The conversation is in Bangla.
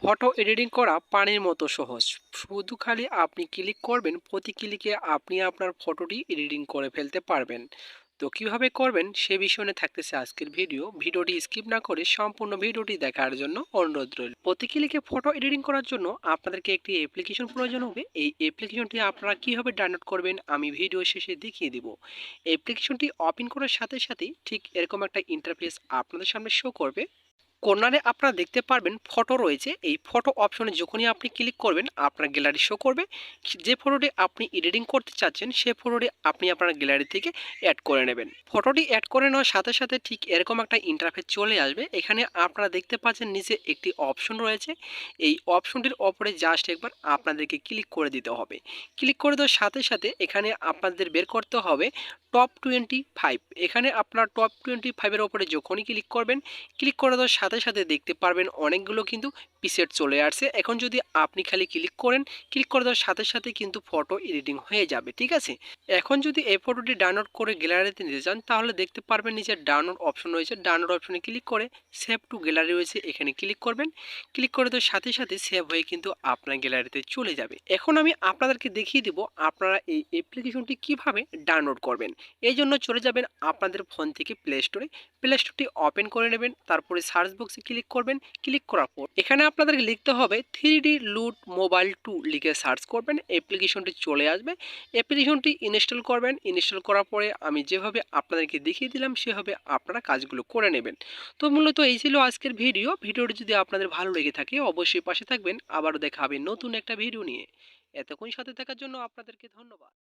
ফটো এডিটিং করা পানির মতো সহজ। শুধু খালি আপনি ক্লিক করবেন, প্রতি ক্লিকে আপনি আপনার ফটোটি এডিটিং করে ফেলতে পারবেন। তো কীভাবে করবেন সে বিষয় নিয়ে থাকতেছে আজকের ভিডিও ভিডিওটি স্কিপ না করে সম্পূর্ণ ভিডিওটি দেখার জন্য অনুরোধ রইল। প্রতি ক্লিকে ফটো এডিটিং করার জন্য আপনাদেরকে একটি অ্যাপ্লিকেশন প্রয়োজন হবে। এই অ্যাপ্লিকেশনটি আপনারা কীভাবে ডাউনলোড করবেন আমি ভিডিও শেষে দেখিয়ে দিব। অ্যাপ্লিকেশনটি ওপেন করার সাথে সাথে ঠিক এরকম একটা ইন্টারফেস আপনাদের সামনে শো করবে। কর্নারে আপনারা দেখতে পারবেন ফটো রয়েছে। এই ফটো অপশনে যখনই আপনি ক্লিক করবেন, আপনার গ্যালারি শো করবে। যে ফটোটি আপনি এডিটিং করতে চাচ্ছেন সেই ফটোটি আপনি আপনার গ্যালারি থেকে অ্যাড করে নেবেন। ফটোটি অ্যাড করে নেওয়ার সাথে সাথে ঠিক এরকম একটা ইন্টারফেস চলে আসবে। এখানে আপনারা দেখতে পাচ্ছেন নিচে একটি অপশন রয়েছে। এই অপশনটির ওপরে জাস্ট একবার আপনাদেরকে ক্লিক করে দিতে হবে। ক্লিক করে দেওয়ার সাথে সাথে এখানে আপনাদের বের করতে হবে টপ টোয়েন্টি ফাইভ এখানে আপনার টপ টোয়েন্টি ফাইভের ওপরে যখনই ক্লিক করবেন ক্লিক করে দেওয়ার সাথে সাথে দেখতে পারবেন অনেকগুলো কিন্তু পিসেট চলে আসছে। এখন যদি আপনি খালি ক্লিক করেন, ক্লিক করে দেওয়ার সাথে সাথে কিন্তু ফটো এডিটিং হয়ে যাবে, ঠিক আছে? এখন যদি এই ফটোটি ডাউনলোড করে গ্যালারিতে নিতে চান, তাহলে দেখতে পারবেন নিচে ডাউনলোড অপশন রয়েছে। ডাউনলোড অপশনে ক্লিক করে সেভ টু গ্যালারি রয়েছে, এখানে ক্লিক করবেন। ক্লিক করে দেওয়ার সাথে সাথে সেভ হয়ে কিন্তু আপনার গ্যালারিতে চলে যাবে। এখন আমি আপনাদেরকে দেখিয়ে দিব আপনারা এই অ্যাপ্লিকেশনটি কীভাবে ডাউনলোড করবেন। এই জন্য চলে যাবেন আপনাদের ফোন থেকে প্লে স্টোরে প্লে স্টোরটি ওপেন করে নেবেন, তারপরে সার্চ বক্সে ক্লিক করবেন। ক্লিক করার পর এখানে আপনাদেরকে লিখতে হবে three D loot mobile two লিখে সার্চ করবেন। অ্যাপ্লিকেশনটি চলে আসবে। অ্যাপ্লিকেশনটি ইনস্টল করবেন। ইনস্টল করার পরে আমি যেভাবে আপনাদেরকে দেখিয়ে দিলাম, সেভাবে আপনারা কাজগুলো করে নেবেন। তো মূলত এই ছিল আজকের ভিডিও ভিডিওটি যদি আপনাদের ভালো লেগে থাকে, অবশ্যই পাশে থাকবেন। আবারও দেখা হবে নতুন একটা ভিডিও নিয়ে। এতক্ষণ সাথে থাকার জন্য আপনাদেরকে ধন্যবাদ।